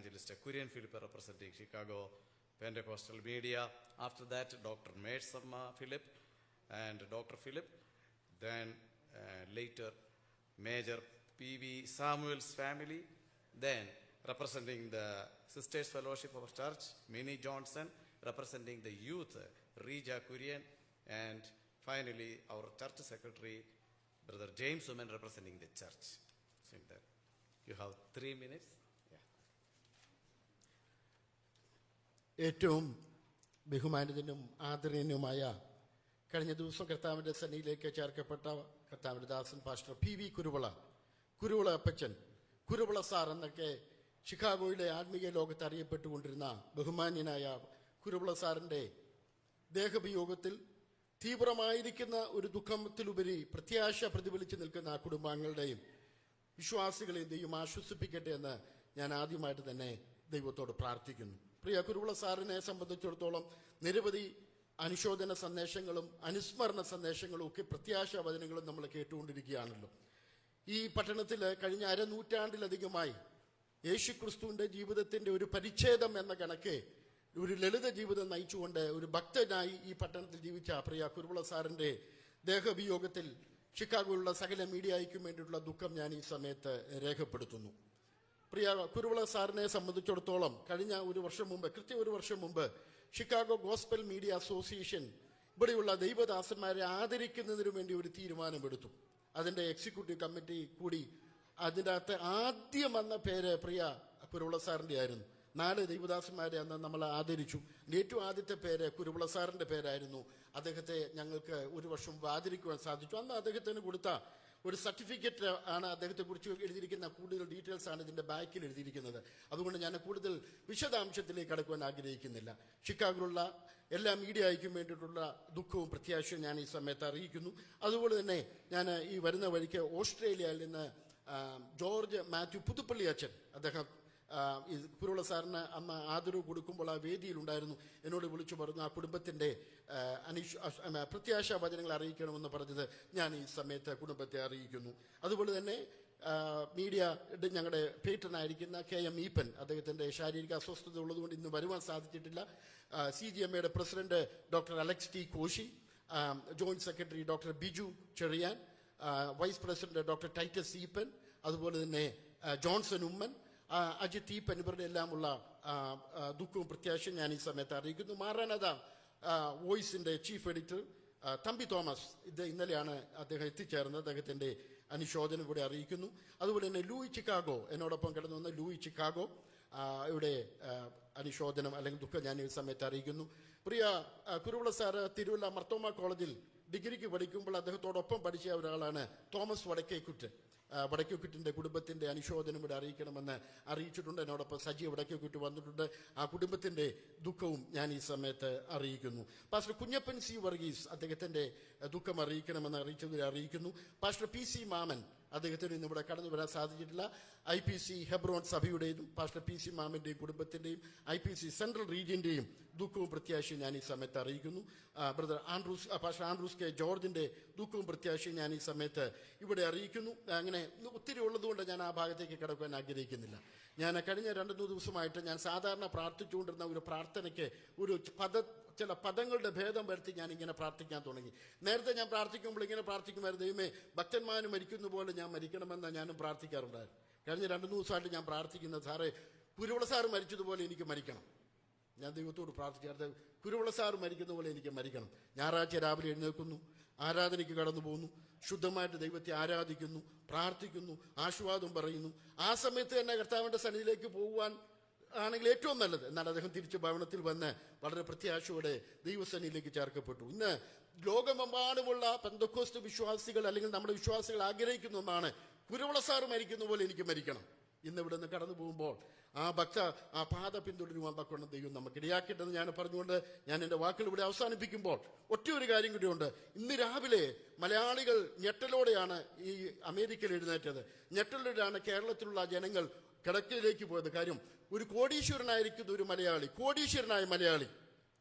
evangelist Kurian Philip representing Chicago Pentecostal Media. After that, Dr. Mersama Philip and Dr. Philip. Then uh, later, Major P.V. Samuel's family. Then representing the Sisters Fellowship of Church, Minnie Johnson, representing the youth, Rija Kurian, and finally our church secretary, Brother James Woman, representing the church. You have three minutes. ഏറ്റവും ബഹുമാനിതനും ആദരണീയനുമായ കഴിഞ്ഞ ദിവസം കർത്താവിന്റെ സന്നിയിലേക്ക് ചേർക്കപ്പെട്ട കർത്താവിന്റെ ദാസൻ pastor P V Kuruvila Kuruvila അപ്പച്ചൻ Kuruvila sir എന്നൊക്കെ ഷിക്കാഗോയിലെ ആത്മീയ ലോകത്ത് അറിയപ്പെട്ടുകൊണ്ടിരുന്ന ബഹുമാന്യനായ കുരുവിള സാറിന്റെ ദേഹവിയോഗത്തിൽ തീവ്രമായിരിക്കുന്ന ഒരു ദുഃഖത്തിലുപരി പ്രത്യാശ പ്രതിഫലിച്ച് നിൽക്കുന്ന ആ കുടുംബാംഗങ്ങളുടെയും വിശ്വാസികളെയും ദൈവം ആശ്വസിപ്പിക്കട്ടെ എന്ന് ഞാൻ ആദ്യമായിട്ട് തന്നെ ദൈവത്തോട് പ്രാർത്ഥിക്കുന്നു. പ്രിയ കുരുവിള സാറിനെ സംബന്ധിച്ചിടത്തോളം നിരവധി അനുശോചന സന്ദേശങ്ങളും അനുസ്മരണ സന്ദേശങ്ങളും ഒക്കെ പ്രത്യാശ വചനങ്ങളും നമ്മൾ കേട്ടുകൊണ്ടിരിക്കുകയാണല്ലോ. ഈ പട്ടണത്തിൽ കഴിഞ്ഞ അരനൂറ്റാണ്ടിലധികമായി യേശുക്രിസ്തുവിന്റെ ജീവിതത്തിന്റെ ഒരു പരിച്ഛേദം എന്ന കണക്ക് ഒരു ലളിത ജീവിതം നയിച്ചുകൊണ്ട് ഒരു ഭക്തനായി ഈ പട്ടണത്തിൽ ജീവിച്ച പ്രിയ കുരുവിള സാറിന്റെ ദേഹവിയോഗത്തിൽ ഷിക്കാഗോയിലുള്ള സകല മീഡിയയ്ക്കും വേണ്ടിയിട്ടുള്ള ദുഃഖം ഞാൻ ഈ സമയത്ത് രേഖപ്പെടുത്തുന്നു. പ്രിയ കുരുവിള സാറിനെ സംബന്ധിച്ചിടത്തോളം കഴിഞ്ഞ ഒരു വർഷം മുമ്പ് കൃത്യം ഒരു വർഷം മുമ്പ് ഷിക്കാഗോ ഗോസ്പൽ മീഡിയ അസോസിയേഷൻ ഇവിടെയുള്ള ദൈവദാസന്മാരെ ആദരിക്കുന്നതിന് വേണ്ടി ഒരു തീരുമാനമെടുത്തു. അതിന്റെ എക്സിക്യൂട്ടീവ് കമ്മിറ്റി കൂടി അതിന്റെ അകത്ത് ആദ്യം വന്ന പേര് പ്രിയ കുരുവിള സാറിന്റെ ആയിരുന്നു. നാല് ദൈവദാസന്മാരെ അന്ന് നമ്മൾ ആദരിച്ചു. ഏറ്റവും ആദ്യത്തെ പേര് കുരുവിള സാറിന്റെ പേരായിരുന്നു. അദ്ദേഹത്തെ ഞങ്ങൾക്ക് ഒരു വർഷം ആദരിക്കുവാൻ സാധിച്ചു. അന്ന് അദ്ദേഹത്തിന് കൊടുത്ത ഒരു സർട്ടിഫിക്കറ്റ് ആണ് അദ്ദേഹത്തെ കുറിച്ച് എഴുതിയിരിക്കുന്ന കൂടുതൽ ഡീറ്റെയിൽസ് ആണ് ഇതിന്റെ ബാക്കിൽ എഴുതിയിരിക്കുന്നത്. അതുകൊണ്ട് ഞാൻ കൂടുതൽ വിശദാംശത്തിലേക്ക് കടക്കുവാൻ ആഗ്രഹിക്കുന്നില്ല. ഷിക്കാഗോയിലുള്ള എല്ലാ മീഡിയയ്ക്കും വേണ്ടിയിട്ടുള്ള ദുഃഖവും പ്രത്യാശയും ഞാൻ ഈ സമയത്ത് അറിയിക്കുന്നു. അതുപോലെ തന്നെ ഞാൻ ഈ വരുന്ന വഴിക്ക് ഓസ്ട്രേലിയയിൽ നിന്ന് ജോർജ് മാത്യു പുതുപ്പള്ളി അച്ഛൻ അദ്ദേഹം കുരുള സാറിന് അന്ന് ആദരവ് കൊടുക്കുമ്പോൾ ആ വേദിയിലുണ്ടായിരുന്നു. എന്നോട് വിളിച്ചു പറഞ്ഞു ആ കുടുംബത്തിന്റെ അനീഷ് പ്രത്യാശ വചനങ്ങൾ അറിയിക്കണമെന്ന് പറഞ്ഞത് ഞാൻ ഈ സമയത്ത് കുടുംബത്തെ അറിയിക്കുന്നു. അതുപോലെ തന്നെ മീഡിയ ഞങ്ങളുടെ പേറ്റനായിരിക്കുന്ന കെ എം ഈപ്പൻ അദ്ദേഹത്തിന്റെ ശാരീരിക അസ്വസ്ഥത ഉള്ളതുകൊണ്ട് ഇന്ന് വരുവാൻ സാധിച്ചിട്ടില്ല. സി ജി എം എയുടെ president doctor Alex T Koshy joint secretary doctor Biju Cherian vice president doctor Titus Eapen അതുപോലെ തന്നെ ജോൺസൺ ഉമ്മൻ അജിത് ഈ ഇവരുടെ എല്ലാമുള്ള ദുഃഖവും പ്രത്യാശയും ഞാൻ ഈ സമയത്ത് അറിയിക്കുന്നു. മാറാനത വോയിസിന്റെ ചീഫ് എഡിറ്റർ തമ്പി തോമസ് ഇത് ഇന്നലെയാണ് അദ്ദേഹം എത്തിച്ചേർന്നത്. അദ്ദേഹത്തിന്റെ അനുശോചനം കൂടി അറിയിക്കുന്നു. അതുപോലെ തന്നെ ലൂയി ചിക്കാഗോ എന്നോടൊപ്പം കിടന്നു വന്ന ലൂയി ചിക്കാഗോ ഇവിടെ അനുശോചനം അല്ലെങ്കിൽ ദുഃഖം ഞാൻ ഈ സമയത്ത് അറിയിക്കുന്നു. പ്രിയ കുരുവിള സാറ് തിരുവല്ല മർത്തോമ കോളേജിൽ ഡിഗ്രിക്ക് പഠിക്കുമ്പോൾ അദ്ദേഹത്തോടൊപ്പം പഠിച്ച ഒരാളാണ് തോമസ് വടക്കേക്കുറ്റ് വടക്കേക്കുറ്റിന്റെ കുടുംബത്തിന്റെ അനുശോചനം ഇവിടെ അറിയിക്കണമെന്ന് അറിയിച്ചിട്ടുണ്ട്. എന്നോടൊപ്പം സജി വടക്കേക്കുറ്റ് വന്നിട്ടുണ്ട്. ആ കുടുംബത്തിന്റെ ദുഃഖവും ഞാൻ ഈ സമയത്ത് അറിയിക്കുന്നു. പാസ്റ്റർ കുഞ്ഞപ്പൻ സി വർഗീസ് അദ്ദേഹത്തിന്റെ ദുഃഖം അറിയിക്കണമെന്ന് അറിയിച്ചതിൽ അറിയിക്കുന്നു. പാസ്റ്റർ പി സി മാമൻ അദ്ദേഹത്തിന് ഇന്നിവിടെ കടന്നു വരാൻ സാധിച്ചിട്ടില്ല. ഐ പി സി ഹെബ്രോൺ സഭയുടെയും പാസ്റ്റർ പി സി മാമിന്റെയും കുടുംബത്തിന്റെയും ഐ പി സി സെൻട്രൽ റീജിയന്റെയും ദുഃഖവും പ്രത്യാശയും ഞാൻ ഈ സമയത്ത് അറിയിക്കുന്നു. Brother Andrews pastor Andrews K ജോർജിന്റെ ദുഃഖവും പ്രത്യാശയും ഞാൻ ഈ സമയത്ത് ഇവിടെ അറിയിക്കുന്നു. അങ്ങനെ ഒത്തിരി ഉള്ളതുകൊണ്ട് ഞാൻ ആ ഭാഗത്തേക്ക് കിടക്കാൻ ആഗ്രഹിക്കുന്നില്ല. ഞാൻ കഴിഞ്ഞ രണ്ട് മൂന്ന് ദിവസമായിട്ട് ഞാൻ സാധാരണ പ്രാർത്ഥിച്ചുകൊണ്ടിരുന്ന ഒരു പ്രാർത്ഥനയ്ക്ക് ഒരു പദ ചില പദങ്ങളുടെ ഭേദം വരുത്തി ഞാൻ ഇങ്ങനെ പ്രാർത്ഥിക്കാൻ തുടങ്ങി. നേരത്തെ ഞാൻ പ്രാർത്ഥിക്കുമ്പോൾ ഇങ്ങനെ പ്രാർത്ഥിക്കുമായിരുന്നു ദൈവമേ ഭക്തന്മാര് മരിക്കുന്ന പോലെ ഞാൻ മരിക്കണമെന്ന് ഞാനും പ്രാർത്ഥിക്കാറുണ്ടായിരുന്നു. കഴിഞ്ഞ രണ്ട് ദിവസമായിട്ട് ഞാൻ പ്രാർത്ഥിക്കുന്ന സാറേ കുരുവിള സാറ് മരിച്ചതുപോലെ എനിക്ക് മരിക്കണം. ഞാൻ ദൈവത്തോട് പ്രാർത്ഥിച്ചാർത്ത് കുരുവിള സാറ് മരിക്കുന്ന പോലെ എനിക്ക് മരിക്കണം. ഞായറാഴ്ച രാവിലെ എഴുന്നേൽക്കുന്നു ആരാധനയ്ക്ക് കടന്നു പോകുന്നു ശുദ്ധമായിട്ട് ദൈവത്തെ ആരാധിക്കുന്നു പ്രാർത്ഥിക്കുന്നു ആശീർവാദം പറയുന്നു. ആ സമയത്ത് തന്നെ കർത്താവിന്റെ സന്നിധിയിലേക്ക് പോകുവാൻ ആണെങ്കിൽ ഏറ്റവും നല്ലത്. എന്നാൽ അദ്ദേഹം തിരിച്ച് ഭവനത്തിൽ വന്ന് വളരെ പ്രത്യാശയോടെ ദൈവസേനയിലേക്ക് ചേർക്കപ്പെട്ടു. ഇന്ന് ലോകമെമ്പാടുമുള്ള പെന്തക്കോസ്റ്റ് വിശ്വാസികൾ അല്ലെങ്കിൽ നമ്മുടെ വിശ്വാസികൾ ആഗ്രഹിക്കുന്ന ഒന്നാണ് കുരുവളസാർ മരിക്കുന്ന പോലെ എനിക്ക് മരിക്കണം. ഇന്ന് ഇവിടെ നിന്ന് കടന്നു പോകുമ്പോൾ ആ ഭക്ത ആ പാത പിന്തുടരുവാൻ തക്കൊണ്ട് ദൈവം നമുക്ക് ഇടയാക്കിയിട്ടെന്ന് ഞാൻ പറഞ്ഞുകൊണ്ട് ഞാൻ എന്റെ വാക്കുകൾ ഇവിടെ അവസാനിപ്പിക്കുമ്പോൾ ഒറ്റ ഒരു കാര്യം കൂടിയുണ്ട്. ഇന്ന് രാവിലെ മലയാളികൾ ഞെട്ടലോടെയാണ് ഈ അമേരിക്കയിൽ എഴുന്നേറ്റത്. ഞെട്ടലോടെയാണ് കേരളത്തിലുള്ള ജനങ്ങൾ കിടക്കയിലേക്ക് പോയത് കാര്യം ഒരു കോടീശ്വരനായിരിക്കുന്ന ഒരു മലയാളി കോടീശ്വരനായ മലയാളി.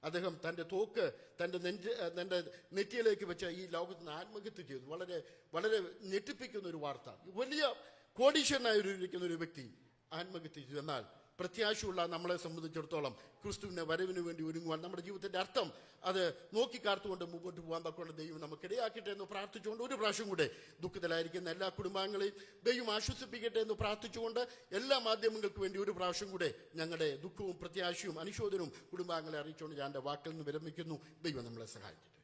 അദ്ദേഹം തന്റെ തോക്ക് തന്റെ നെഞ്ച് തന്റെ നെറ്റിയിലേക്ക് വെച്ച ഈ ലോകത്ത് നിന്ന് ആത്മഹത്യ ചെയ്തു. വളരെ വളരെ ഞെട്ടിപ്പിക്കുന്ന ഒരു വാർത്ത. വലിയ കോടീശ്വരനായി ഒരു ഇരിക്കുന്ന ഒരു വ്യക്തി ആത്മഹത്യ ചെയ്തു. എന്നാൽ പ്രത്യാശയുള്ള നമ്മളെ സംബന്ധിച്ചിടത്തോളം ക്രിസ്തുവിന്റെ വരവിന് വേണ്ടി ഒരുങ്ങുവാൻ നമ്മുടെ ജീവിതത്തിന്റെ അർത്ഥം അത് നോക്കിക്കാർത്തുകൊണ്ട് മുമ്പോട്ട് പോകാൻ തക്കൊണ്ട് ദൈവം നമുക്ക് ഇടയാക്കട്ടെ എന്ന് പ്രാർത്ഥിച്ചുകൊണ്ട് ഒരു പ്രാവശ്യം കൂടെ ദുഃഖത്തിലായിരിക്കുന്ന എല്ലാ കുടുംബാംഗങ്ങളെയും ദൈവം ആശ്വസിപ്പിക്കട്ടെ എന്ന് പ്രാർത്ഥിച്ചുകൊണ്ട് എല്ലാ മാധ്യമങ്ങൾക്ക് വേണ്ടി ഒരു പ്രാവശ്യം കൂടെ ഞങ്ങളുടെ ദുഃഖവും പ്രത്യാശയും അനുശോചനവും കുടുംബാംഗങ്ങളെ അറിയിച്ചുകൊണ്ട് ഞാൻ എന്റെ വാക്കിൽ നിന്ന് വിരമിക്കുന്നു. ദൈവം നമ്മളെ സഹായിക്കട്ടെ.